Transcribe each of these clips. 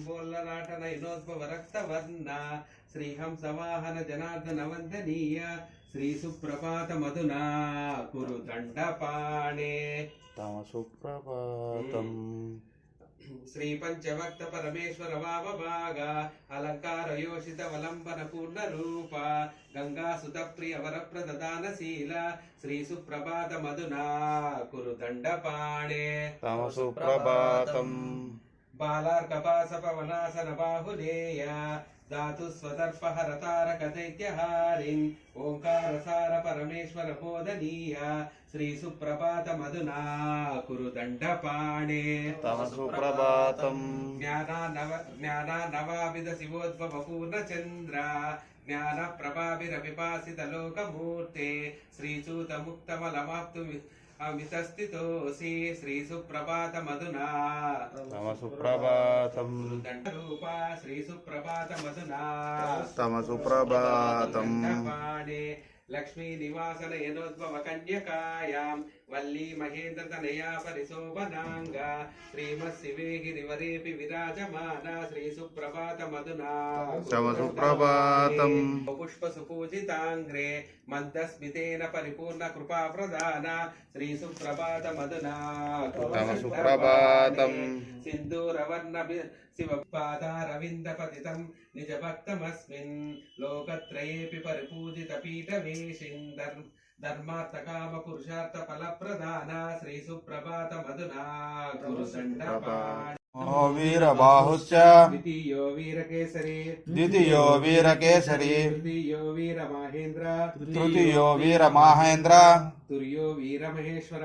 శంభోల్లరాట నయనోద్భవ రక్తవర్ణ శ్రీహంసవాహన జనార్దన వందనీయ శ్రీ సుప్రభాత మధునా కురు దండపాణే. తమ సుప్రభాతం. శ్రీ పంచభక్త పరమేశ్వర వామభాగ అలంకార యోషిత వలంబన పూర్ణ రూప. గంగా సుత ప్రియ వర ప్రదానశీల శ్రీ సుప్రభాత మధునా కురు దండపాణే. తమ సుప్రభాతం. బాళార్కపాసపవనాసన బాహులేయ దాతు స్వదర్ప హరతారక దైత్యహారిం ఓంకారసార పరమేశ్వర బోధనీయ శ్రీ సుప్రభాత మధునా కురు దండపాణే సుప్రభాతం జ్ఞానా జ్ఞానా నవావిద శివోద్భవ పూర్ణచంద్ర జ్ఞాన ప్రభావిరపిపాసిత లోకమూర్తే శ్రీచూత ముక్తమలమాప్తు అమితస్థితోసి శ్రీ సుప్రభాత మధునా తమ సుప్రభాతం. దండరూప శ్రీ సుప్రభాత మధునా తమ సుప్రభాతం. పాడే లక్ష్మీ నివాసన యనోద్భవ కన్యకాయాం వల్లీ మహేంద్ర తనయా పరిశోభనాంగ. శ్రీమత్ శివే గిరివరేపి విరాజమాన. శ్రీ సుప్రభాత మధునా. సుప్రభాతం. పుష్ప సుపూజితాంగ్రే. మందస్మితేన పరిపూర్ణ కృపా ప్రదాన. శ్రీ సుప్రభాత మధునా. సుప్రభాతం. సింధూరవర్ణ శివపాదారవింద పతితం నిజ భక్తమస్మిన్ ధర్మార్థ కామ పురుషార్థ ఫల ప్రధాన శ్రీ సుప్రభాత. మధునా గురు ద్వితీయో వీరకేసరి ద్వితీయో వీరకేసరి తృతీయో వీర మహేంద్ర. తృతీయో వీరమాహేంద్ర తుర్యో వీర మహేశ్వర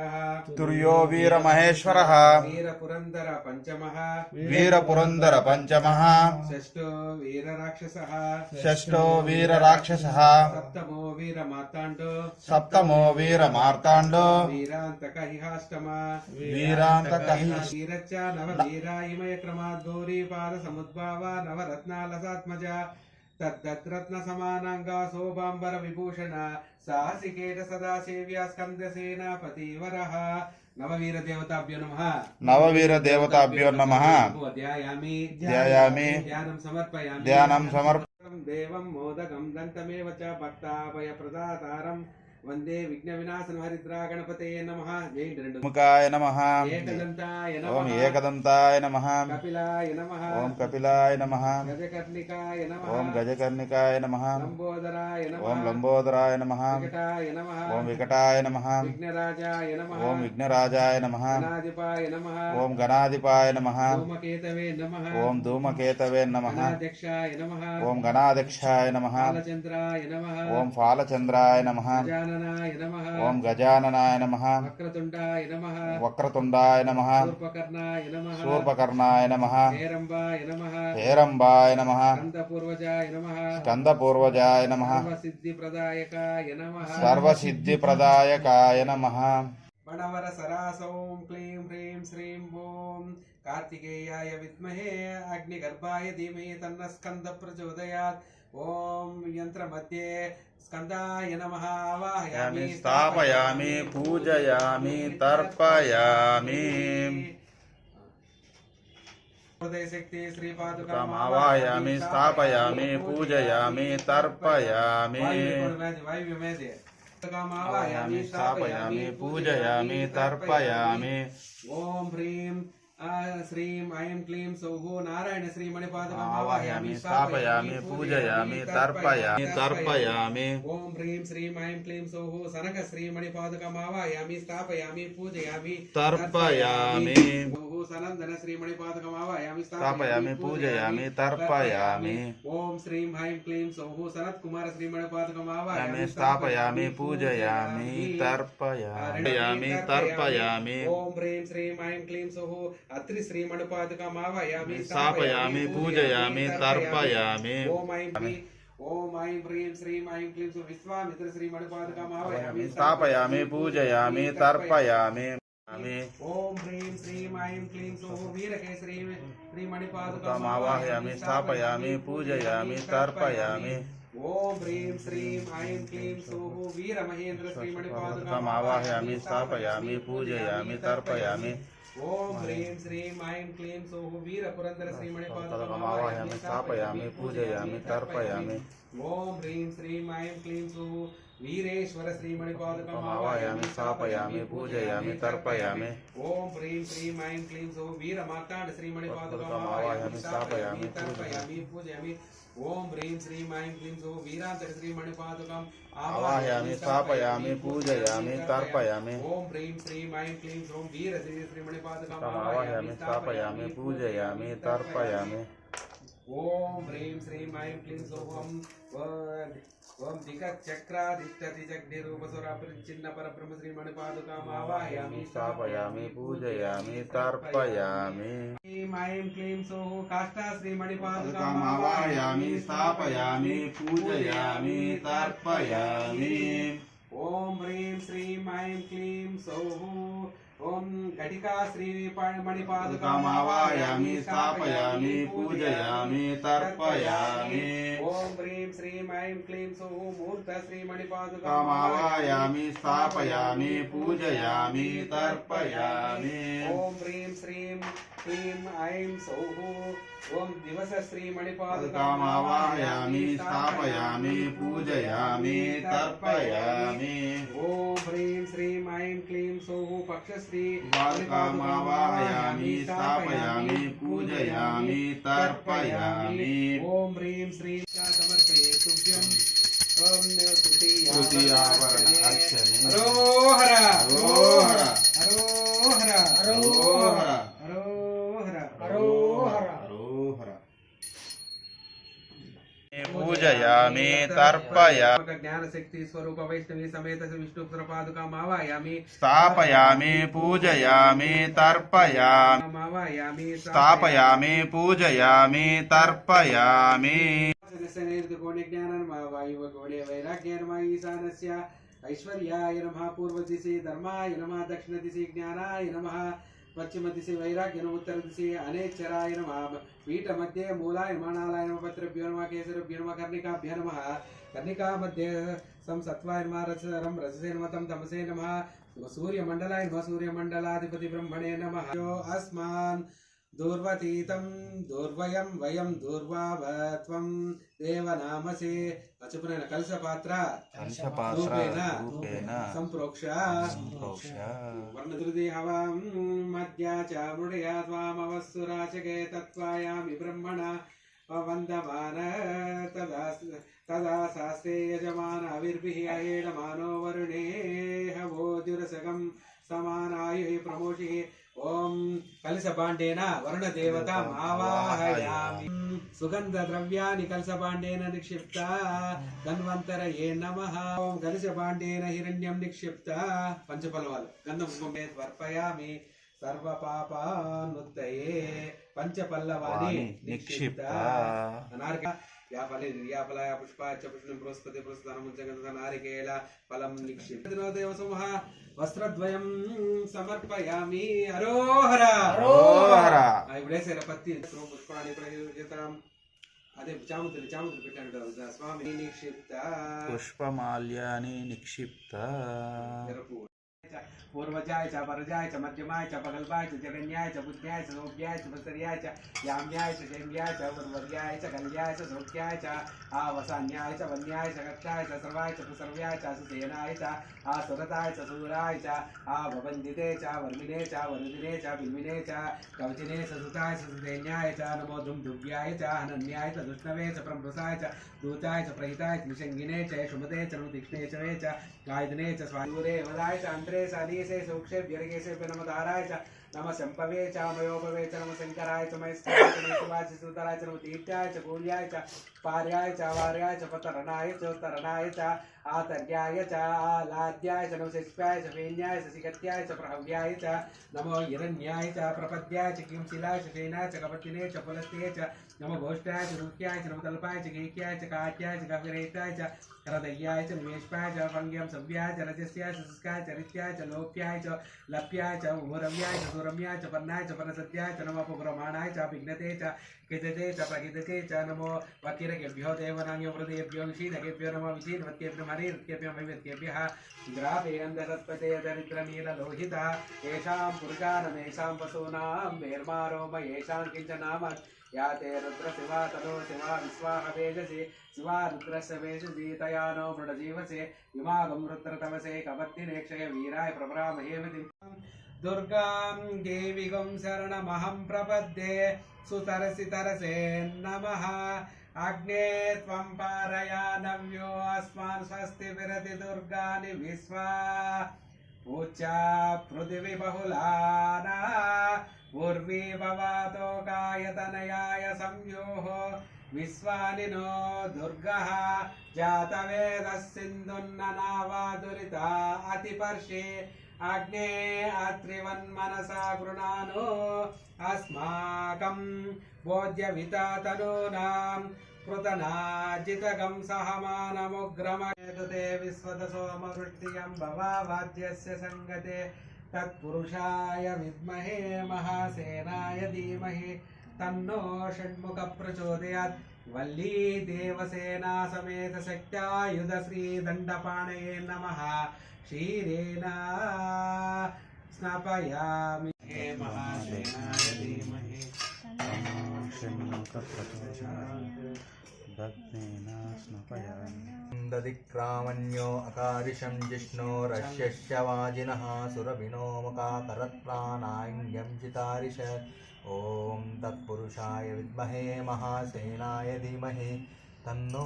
తుర్యో వీరమహేశ్వర వీర పురందర పంచమ వీరపురందర పంచమ షష్టో వీర రాక్షస షష్టో వీరరాక్షస సప్తమో వీర మార్తాండో సప్తమో వీరమార్తాండో వీరాంతక హిహాష్టమ వీరాంతక వీరచ్చ నవ వీరాయిమయ క్రమాద్గౌరీ పాద సముద్భావ నవరత్నాల సాత్మజ తద్దత్రత్న సమానంగా శోభాంబర విభూషణ సాహసికేట సదా సేవ్య స్కంద సేనాపతి వరః. నవవీర దేవతాభ్యో నమః. నవవీర దేవతాభ్యో నమ. ధ్యాయామి ధ్యాయామి. ధ్యానం సమర్పయామి. ధ్యానం సమర్ప దేవం మోదకం దంతమేవ చ భక్తాభయ ప్రదాతారం వందే విఘ్న వినాశన హరిద్రా గణపతే నమః జై రెండు ముఖాయ నమ ఏకదంతాయ ఓం నమః ఏకదంతాయ నమ కపిలాయ నమః ఓం కపిలాయ నమ గజకర్ణికాయ నమః ఓం గజకర్ణికాయ నమ లంబోదరాయ నమః ఓం లంబోదరాయ నమ వికటాయ నమః ఓం వికటాయ నమ విఘ్నరాజాయ నమః ఓం విఘ్నరాజాయ నమ గణాధిపాయ నమః ఓం గణాధిపాయ నమ ధూమకేతవే నమః ఓం ధూమకేతవే నమ గణాధ్యక్షాయ నమః ఓం గణాధ్యక్షాయ నమ బాలచంద్రాయ నమః ఓం ఫాలచంద్రాయ నమ గజాననాయ నమః. ఓం గజాననాయ నమ. వక్రతుండాయ నమః. వక్రతుండాయ నమ. శూర్పకర్ణాయ నమః. శూర్పకర్ణాయ నమ. హేరంబాయ నమః. హేరంబాయ నమ. స్కందపూర్వజాయ నమః. స్కందపూర్వజాయ నమ. సర్వసిద్ధిప్రదాయకాయ నమః. సర్వసిద్ధిప్రదాయకాయ నమ. వనవర సరాసౌం క్లీం హ్రీం శ్రీం ఓం కార్తికేయాయ విద్మహే అగ్నిగర్భాయ ధీమహి తన్న స్కంద ప్రచోదయాత్. ओम यंत्र मध्ये स्कंदाय नमः आवाहयामि स्थापयामि पूजयामि तर्पयामि। हृदयशक्ति स्थापयामि पूजयामि तर्पयामि। आवाहयामि स्थापयामि पूजयामि तर्पयामि। ॐ ह्रीं श्रीं श्री क्लीं सौः नारायण श्रीमणिपादमावाहयामि स्थापयामि पूजयामि तर्पयामि तर्पयामि ॐ ह्रीं श्रीं ऐं क्लीं सौः सनक श्रीमणिपादकमावाहयामि स्थापयामि पूजयामि सनन्दनश्रीमणिपादकमावायामि स्थापयामि पूजयामि तर्पयामि ॐ श्रीं ह्रीं क्लीं सौः सनत्कुमारश्रीमणिपादकमावायामि स्थापयामि पूजयामि तर्पयामि तर्पयामि ॐ ह्रीं श्रीं ह्रीं क्लीं सौः अत्रिश्रीमणिपादकमावायामि स्थापयामि पूजयामि तर्पयामि ॐ ऐं ओम ऐं ह्रीं श्रीं ऐं क्लीं विश्वामित्र श्रीमणिपादकमावायामि स्थापयामि पूजयामि तर्पयामि ओम ह्रीं श्रीं ऐं क्लीं सौः वीरकेश्रीं श्रीमणिपादुकामावाहयामि स्थापयामि पूजयामि तर्पयामि। ओम ह्रीं श्रीं ऐं क्लीं सौः वीरमहेन्द्र श्रीमणिपादुकामावाहयामि स्थापयामि पूजयामि तर्पयामि। ओम ह्रीं श्रीं ऐं क्लीं सौः वीरपुरन्दर श्रीमणिपादपमावायामि स्थापयामि पूजयामि तर्पयामि ॐ ह्रीं श्रीं ऐं क्लीं सौः वीरेश्वर श्रीमणिपादपमावायामि स्थापयामि पूजयामि तर्पयामि ॐ ह्रीं श्रीं ऐं क्लीं सौः वीरमार्ताण्ड श्रीमणिपादपमावायामि स्थापयामि तर्पयामि पूजयामि ओम ह्रीं श्रीं ऐं क्लीं सौ वीरान्तकश्रीमणिपादुकम् आवाहयामि स्थापयामि पूजयामि तर्पयामि। ओम ह्रीं श्रीं ऐं क्लीं सौ वीरश्रीमणिपादुकम् आवाहयामि स्थापयामि पूजयामि तर्पयामि। ओम ह्रीं श्रीं ऐं क्लीं सौहं ఓం దిగ చక్రాదిష్టతిజగ్నిరూపసురాపరిచ్ఛిన్న పరబ్రహ్మ శ్రీమణిపాదుకామావాయామి స్థాపయామి పూజయామి తర్పయామి. ఐం క్లీం సోః కాష్టా శ్రీమణిపాదుకామావాయామి స్థాపయామి పూజయామి తర్పయామి. ఓం హ్రీం శ్రీం ఐం క్లీం సోః ओम घटिका श्री मणिपाद श्रीमणिपादकामावायामि स्थापयामि पूजयामि तर्पयामि ॐ ह्रीं श्रीं ऐं क्लीं सौः मूर्त श्री मणिपाद कामावायामी स्थापयामि पूजयामी तर्पयामी ओम ह्रीं श्री ह्रीं ऐं सौः ॐ दिवसश्रीमणिपादकामावाहयामि स्थापयामि पूजयामि तर्पयामि। ॐ ह्रीं श्रीं ऐं क्लीं सौः पक्षश्री पादकामावाहयामि स्थापयामि पूजयामि तर्पयामि। ॐ ह्रीं श्रीं च समर्पये तुभ्यम् हरो अर्चने हरोहर हरोहर हरोहर हरोहर పూజయామి తర్పయామి. జ్ఞాన శక్తి స్వరూప వైష్ణవి సమేత విష్ణు పాదుకాం ఆవాయామి. స్థాపయామి పూజయామి తర్పయామి. ఆవాయామి స్థాపయామి. పూజయామి తర్పయామి. ఐశ్వర్యాయ నమ పూర్వ దిశి ధర్మాయ నమ దక్షిణ దిశి జ్ఞానాయ నమ. పశ్చిమ దిశ వైరాగ్యను ఉత్తర దిశ అనేశ్వరాయ నమ పీఠ మధ్య మూలాయ నిర్మాణాలయ నాలాయ నమ. పత్రభ్యో నమ. కేసరభ్యో నమ. కర్ణికాభ్య నమ. కర్ణికా మధ్య సం సత్వాయ నమ. రసరం రససే నమ. తం తమసే నమ. సూర్యమండలాయ నమ. సూర్యమండలాధిపతి బ్రహ్మణే నమ. అస్మాన్ दूर्वतीतं दूर्वयं वयं दूर्वाव त्वं देवनामसे अचुपुनेन कलशपात्र। रूपेण। सम्प्रोक्ष। वर्णधृदेहवां मद्या च मृडया त्वामवस्सुराचके तत्त्वायामि ब्रह्मणा। वन्दमान तदा तदा शास्त्रे यजमान अविर्भिः अयेण मानो वरुणेह वो द्युरसगं समानायुः प्रमोषिः ఓం కలిసపాండేన వరుణ దేవత మావాహయామి. సుగంధ ద్రవ్యాన్ని కలశపాండేన నిక్షిప్త. ధన్వంతర ఏ నమ. ఓం కలశపాండేన హిరణ్యం నిక్షిప్త. పంచపలవాలు గంధం త్వర్పయామి సర్వ పాపానుత్తయే పంచపల్లవాని నిక్షిప్త. అనార్క. యాఫలే నిర్యాఫలాయ పుష్పాచ పుష్ణం బృహస్పతి బృహస్పతి నారికేళ ఫలం నిక్షిప్త. దేవసింహ వస్త్రద్వయం సమర్పయామి. హరోహర! హరోహర! ఇప్పుడు వేసారు పత్తి. పుష్పాన్ని ప్రయోగితాం అదే చాముతులు చాముతులు పెట్టాను కదా స్వామి నిక్షిప్త. పుష్పమాల్యాని నిక్షిప్త. पूर्वजायच्या परजायच्या मध्यमायच्या पगलबायच्या जगन्यायच्या बुद्ध्यायच्या सौप्यायच्या बसर्यायच्या याम्यायच्या जैम्यायच्या उर्वर्यायच्या कल्यायच्या सौख्यायच्या आवसान्यायच्या वन्यायच्या कक्षायच्या सर्वायच्या सर्व्यायच्या सुसेनायच्या आ सुरतायच्या च आ भवंदितेच्या वर्मिनेच्या वरुदिनेच्या बिल्विनेच्या कवचिनेच्या सुतायच्या च नमो धुमधुव्यायच्या अनन्यायच्या दुष्णवेच्या प्रमृसायच्या दूतायच्या प्रहितायच्या निषंगिनेच्या शुभतेच्या तीक्ष्णेच्या वेच्या गायदनेच्या स्वायूरे वदायच्या अंतरे साधी च अनीसे सूक्षे व्यर्गेसे नमदाराय च नम शम्पवे च मयोपवे च नम शङ्कराय च महेश्वराय च नमशिवाय च सुतराय च नम तीर्थ्याय च कूल्याय च पार्याय च वार्याय च पतरणाय च उत्तरणाय च आतर्याय च आलाद्याय च नम शिष्याय च फेन्याय च, सिगत्याय च, प्रहव्याय च, नमो हिरण्याय च, प्रपद्याय च किंशिलाय च शेनाय च, कपटिने च पुलस्ते च नमो घोष्टाय च, रुक्याय च नम च, गेक्याय च काट्याय च गविरेताय च, हृदयाय च निमेष्पाय च भङ्ग्यं सव्याय च, रजस्याय च, शुष्काय च लोप्याय च, लप्याय च उमरव्याय च रम्याय च, पर्णाय च परसत्याय च नमः पुग्रमाणाय च विघ्नते च किदते च प्रकिदते च नमो वकिरकेभ्यो देवनाङ्यो हृदयेभ्यो विषीदकेभ्यो नमो विषीदवत्येभ्यो हरिर्केभ्यो भैवत्येभ्यः ग्रापेन्दसत्पते दरिद्रनीललोहितः येषां पुरुषानमेषां पशूनां वेर्मारोम येषां किञ्च नाम या ते रुद्रशिवा तनो शिवा विश्वाह वेजसि शिवा रुद्रस्य वेजसि तया नो मृडजीवसे युमागं रुद्रतमसे कपत्तिनेक्षय वीराय प्रभरामहे దుర్గాం దేవిగం శరణమహం ప్రపద్దే సుతరసి తరసేన్నమ అగ్నే త్వం పారయానవ్యో అస్మాన్ స్వస్తి విరతి దుర్గాని విశ్వా పూచా పృథివి బహుళానా పూర్వీ భవాతో కాయతనయాయ సంయోహ విశ్వాని నో దుర్గ జాతవేద సింధున్న నావా అతిపర్షే అగ్నే అత్రివన్మనసా గృణాను అస్మాకం భోజ్యవితాతనూనాం కృతనాజితగం సహమానముగ్రమేతుతే విశ్వదసోమవృత్తియం భవాద్యస్య సంగతే తత్పురుషాయ విద్మహే మహాసేనాయ ధీమహి తన్నో షణ్ముఖ ప్రచోదయాత్ వల్లీ దేవసేనా సమేత శక్త్యాయుధ శ్రీ దండపాణయే నమః क्षीरेण स्नापयामि। हे महासेनाय धीमहि भग्नेन स्नपयामि ददिक्रामण्यो अकारिशं जिष्णोरश्यस्य वाजिनः सुरभिनोमकाकरत्प्राणायं चितारिष ॐ तत्पुरुषाय विद्महे महासेनाय धीमहि। तन्नो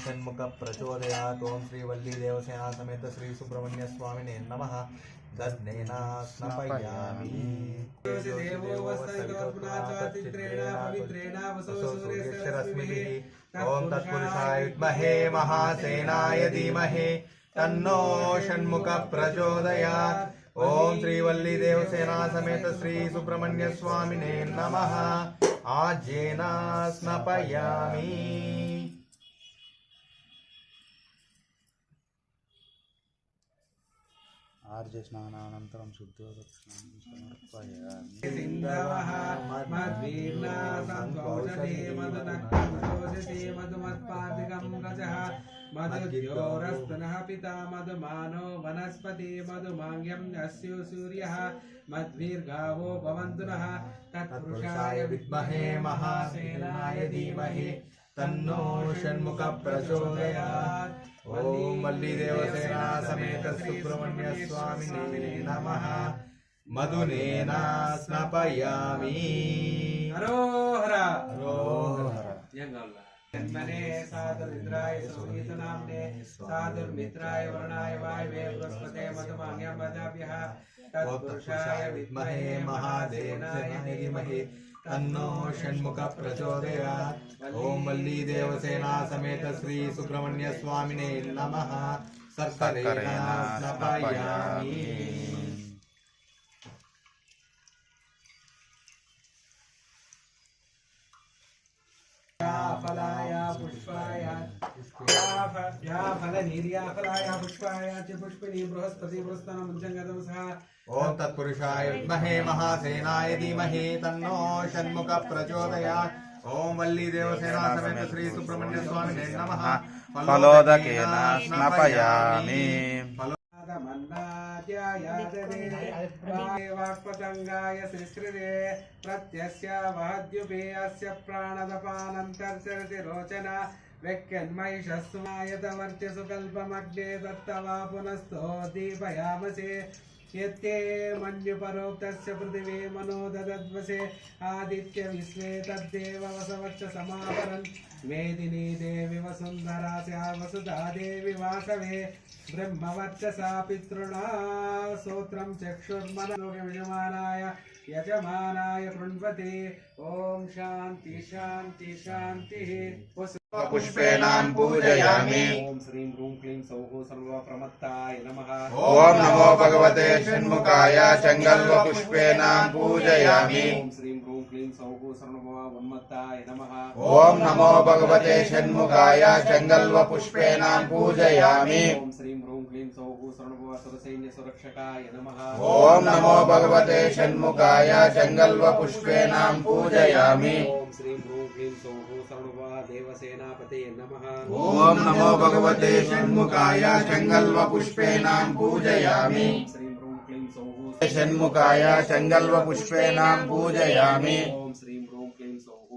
षण्मुखप्रचोदयात् ॐ श्रीवल्लीदेवसेना समेत श्रीसुब्रह्मण्यस्वामिने नमः दग्नेन स्नपयामि देवो वस्तुतोर्पुनाचातित्रेण पवित्रेण वसो सूर्यस्य रश्मिभिः ॐ तत्पुरुषाय विद्महे महासेनाय धीमहि तन्नो षण्मुख प्रचोदयात् ॐ श्रीवल्लीदेवसेना समेत श्री सुब्रह्मण्य स्वामिने नमः। आज्येन स्नपयामि। ఆర్జ స్నానానంతరం మధుద్యోరస్తనః పితా మధుమానో వనస్పతి మధుమాంగ్యం అస్యో సూర్యः మధ్వీర్గావో భవంతునः తత్పురుషాయ విద్మహే మహాసేనాయ ధీమహి तन्नो षण्मुख प्रचोदयात्। ॐ वल्लीदेवसेना समेत सुब्रह्मण्य स्वामिने नमः। मधुनेन स्नपयामि। हरोहर। हरोहर। जन्मने साधुरिद्राय सुनीतनाम्ने साधुर्मित्राय वर्णाय वायवे बृहस्पते मधुमान्यं वदाभ्यः तत्पुरुषाय विद्महे महादेवाय धीमहि तन्नो षण्मुख प्रचोदयात्। ॐ वल्लीदेवसेना समेत श्री सुब्रह्मण्य स्वामिने नमः। सर्करेण सर्करेण स्नपयामि फलाय पुष्पाय या फलनीर्याफलाय पुष्पाय तत्पुरुषाय विद्महे महासेनाय धीमहि तन्नो षण्मुख प्रचोदयात् ॐ वल्लीदेवसेना समेत श्री सुब्रह्मण्य स्वामिने नमः। फलोदकेन स्नपयामि वाक्पतङ्गाय श्रीश्रिरे प्रत्यस्य वहद्युपेयस्य प्राणदपानन्तर्चरति रोचना। व्यक्यन्महिषस्मायतवर्चसु कल्पमग्ने दत्तवा पुनस्तो दीपयामसे यत्ते मन्युपरोक्तस्य पृथिवी मनो ददद्वसे आदित्य विश्वे तद्देव वसवच्च समापरन् मेदिनी देवी वसुन्धरा स्या वसुधा देवी वासवे ब्रह्मवर्चसा पितृणा सोत्रं चक्षुर्मनोयजमानाय यजमानाय कृण्वते ॐ शान्ति शान्ति शान्तिः पुष्पेणां पूजयामि ॐ श्रीं ह्रूं क्लीं सौः सर्वप्रमत्ताय नमः। ॐ नमो भगवते षण्मुखाय चङ्गल्वपुष्पेणां पूजयामि ॐ श्रीं ह्रूं क्लीं सौः सर्वोन्मत्ताय नमः। ॐ नमो भगवते षण्मुखाय चङ्गल्वपुष्पेणां पूजयामि ॐ श्रीं ह्रूं क्लीं सौः सर्वसैन्यसुरक्षकाय नमः। ॐ नमो भगवते षण्मुखाय चङ्गल्वपुष्पेणां पूजयामि ॐ श्रीं ह्रूं देवसेनापते नमः ॐ नमो भगवते षण्मुखाय चङ्गल्वपुष्पेणां पूजयामि। श्रीं ह्रूं क्लीं सौः षण्मुखाय चङ्गल्वपुष्पेणां पूजयामि। ॐ श्रीं ह्रूं क्लीं सौः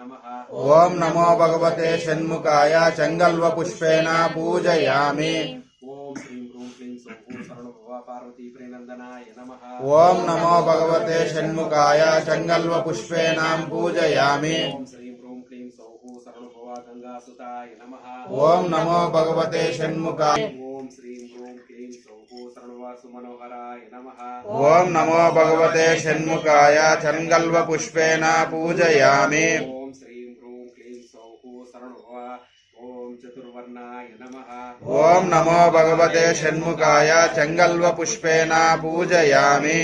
नमः। ॐ नमो भगवते षण्मुखाय चङ्गल्वपुष्पेण पूजयामि। ॐ श्रीं ఓం నమో. భగవతే షణ్ముఖాయ చంగల్వ పుష్పేణాం పూజయామి. ఓం నమో. భగవతే షణ్ముఖాయ. ఓం నమో. భగవతే షణ్ముఖాయ చంగల్వ పుష్పేణ పూజయామి. ఓం శ్రీ ఓం నమో భగవతే షణ్ముఖాయ చంగల్వ పుష్పేణ పూజయామి.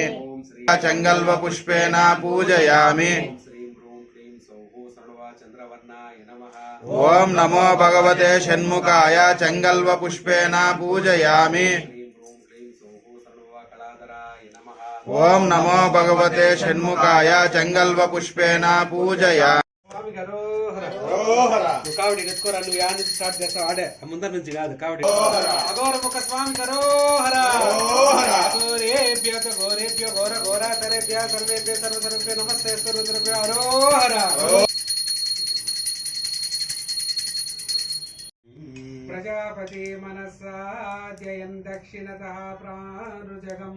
చంగల్వ పుష్పేణ పూజయామి. ఓం నమో। భగవతే షణ్ముఖాయ చంగల్వ పుష్పేణ పూజయామి. ఓం నమో భగవతే షణ్ముఖాయ చంగల్వ పుష్పేణ పూజయామి స్వామికి అరోహర. కావడి ఎత్తుకోరా నువ్వు యాడ్ స్టార్ట్ చేస్తావు? ఆడే ముందర నుంచి కాదు కావడి. అఘోర ముఖ స్వామికి అరోహర. ప్రజాపతి మనస్సాధ్యయం దక్షిణత ప్రాణుజగం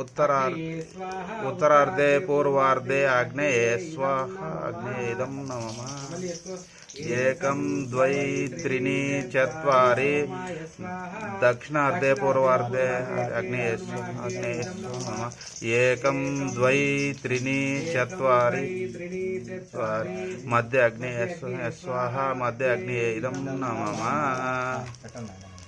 उत्तरार् उत्तरार्धे पूर्वार्धे आग्नेये स्वाहा आग्नेयदं नमः एकं द्वै त्रिनि चत्वारि दक्षिणार्धे पूर्वार्धे आग्नेये आग्नेये नमः एकं द्वै त्रिनि चत्वारि चत्वारि मध्ये अग्नेय स्वाहा मध्ये अग्नेय इदं नमः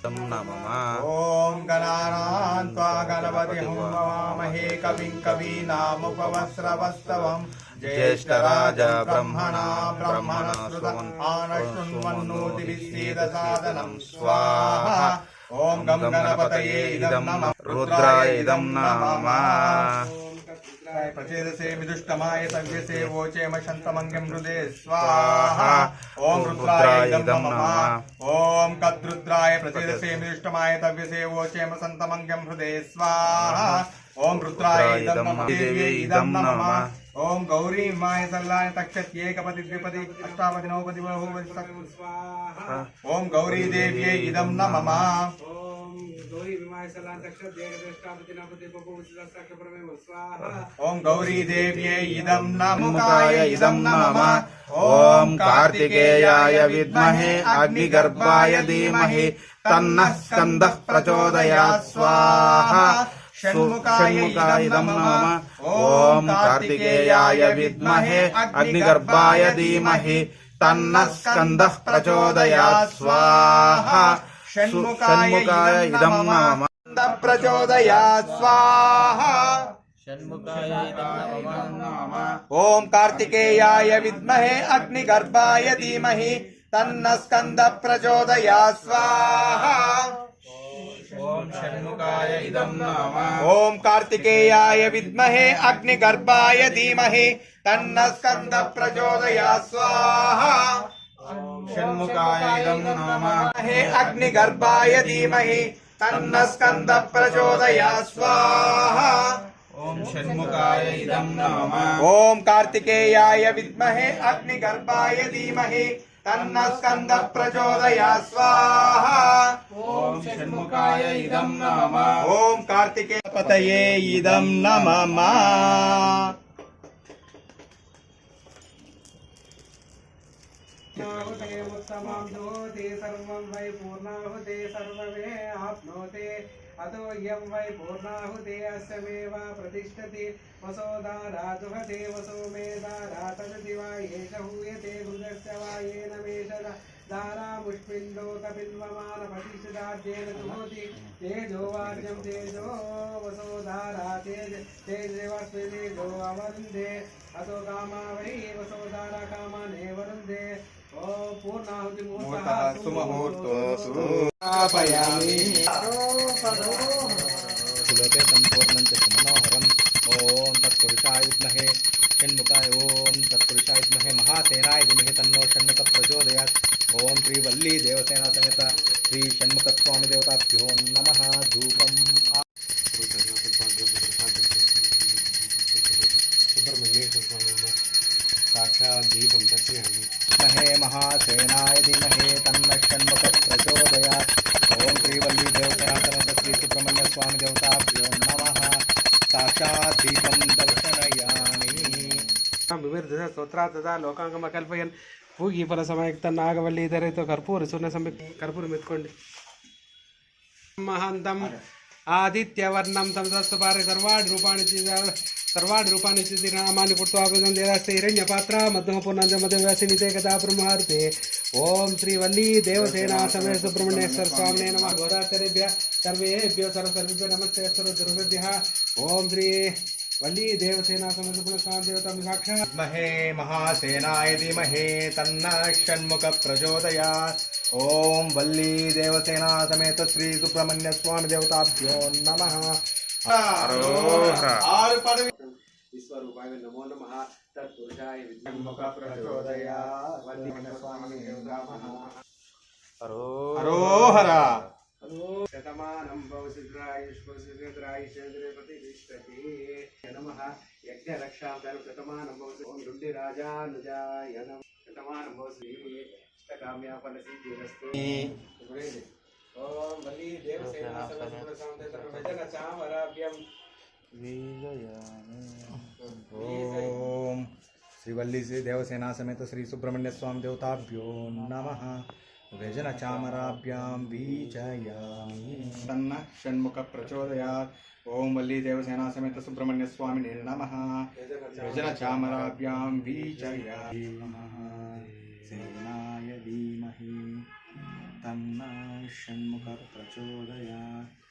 तं नमः ॐ गणानान् त्वा गणपति हवामहे कविं कवीनामुपवस्रवस्तवम् ज्येष्ठराज ब्रह्मणा ब्रह्मणस्रुतम् आनशृण्वन्नोतिभिस्सीदसादनम् स्वाहा ॐ गं गणपतये इदं नमः रुद्राय इदं नमः प्रचेदसे विदुष्टमाय तव्यसे वोचेम शन्तमङ्गं हृदे। स्वाहा। ॐ रुद्राय ॐ कद्रुद्राय प्रचेदसे विदुष्टमाय तव्यसे वोचेम सन्तमङ्गं हृदे। स्वाहा। ॐ रुद्राय इदं नमः। ॐ गौरी माय सल्लाय तक्षत्येकपति द्विपदि अष्टापदि नवपदि बहुपदि सक- स्वाहा। ॐ गौरी देव्यै इदं नमः। ఓం ओम गौरी देव्यै इदं न मुखाय इदं न ओम कार्तिकेयाय विद्महे अग्निगर्भाय धीमहि तन्नः स्कन्दः प्रचोदयात् स्वाहा। षण्मुखाय इदं मम ओम कार्तिकेयाय विद्महे अग्निगर्भाय धीमहि तन्नः स्कन्दः प्रचोदयात् स्वाहा। षण्मुखाय इदं नमः। प्रचोदयात् स्वाहा ॐ कार्तिकेयाय विद्महे अग्निगर्भाय धीमहि तन्न स्कन्द प्रचोदयात् स्वाहा ॐ कार्तिकेयाय विद्महे अग्निगर्भाय धीमहि तन्न स्कन्द प्रचोदयात् स्वाहा। षण्मुखाय हे अग्निगर्भाय धीमहि तन्न स्कन्द प्रचोदयात् स्वाहा ॐ षण्मुखाय इदं नमः। ॐ कार्तिकेयाय विद्महे अग्निगर्भाय धीमहि तन्न स्कन्द प्रचोदयात् स्वाहा ॐ षण्मुखाय इदं नमः। ॐ कार्तिकेयपतये इदं नमः। पूर्णाहुते उत्तमं जुहोति सर्वं वै पूर्णाहुते सर्वमे आप्नोति अतो यं वै पूर्णाहुते अस्यमेव प्रतिष्ठति वसोदारा जुहते वसो मे दारा तदति वा एष हूयते मृगस्य वा येन मेष दारामुष्पिण्डोकपिन्वमानपतिष्ठिताद्येन जुहोति तेजो वाद्यं तेजो वसोधारा तेज तेजस्मि तेजो अवरुन्धे अतो कामा वै वसोधारा कामाने वरुन्धे ॐ पूर्णाहुति मुहूर्तः सुमुहूर्तोऽस्तु स्थापयामि कुलते सम्पूर्णं च सुमनोहरम् ॐ तत्पुरुषाय विद्महे षण्मुखाय देवसेना समेत श्री षण्मुखस्वामी देवताभ्यो नमः धूपम् विद्महे महासेनाय धीमहे तन्न षण्मुख प्रचोदयात् ओम श्रीवल्ली देवसनातन श्री सुब्रमण्य स्वामी देवताभ्यो नमः साक्षात् दीपं दर्शनयामि विविर्धः स्तोत्रात् तदा लोकाङ्गमकल्पयन् पूगी फलसमयक्त नागवल्ली कर्पूर सुन सम्यक् कर्पूरमित्कोण्डि महान्तम् आदित्यवर्णं संसस्तु पारे सर्वाणि रूपाणी सर्वाणि रूपाणि सिद्धि नामानि कृत्वा मध्यम देरास्ते हिरण्यपात्रा कदा मध्यव्यासिनिते ओम श्री श्रीवल्ली देवसेना समय सुब्रह्मण्येश्वर स्वामिने नमः। घोराचरेभ्यः सर्वेभ्यो सर्वे नमस्ते। सर्व सर्वदुर्गेभ्यः ओम श्री वल्ली देवसेना समय सुब्रह्मण्यस्वामिदेवतां साक्षात् महे महासेनाय धीमहे, तन्नः षण्मुखप्रचोदयात् ओम वल्ली देवसेना समेत श्री सुब्रमण्य स्वामी देवताभ्यो नमः। ఆరు పదవి. విశ్వరూపాయ నమో నమ. తత్పురుషాయ విద్యముఖ ప్రచోదయ స్వామి హరోహర శతమానం భవసిద్రాయుష్పసిద్రాయుషేంద్రపతిష్టతి నమ యజ్ఞరక్షాం రాజానుజాయ శతమానం భవసి కామ్యాపలసి జీరస్తు ఓం మళ్ళీ దేవసేన సర్వసగుణ సంతేతర భజన చామరాభ్యం ఓం శ్రీవల్లి శ్రీ దేవసేనా సమేత శ్రీ సుబ్రహ్మణ్య స్వామి దేవతాభ్యో నమ. వ్యజన చామరాభ్యాం వీజయామి తన్న షణ్ముఖ ప్రచోదయాత్. ఓం వల్లి దేవసేనా సమేత సుబ్రహ్మణ్య స్వామి నమ. వ్యజన చామరాభ్యాం వీజయామి సేనాయ ధీమహి. तं न षण्मुखं प्रचोदयात्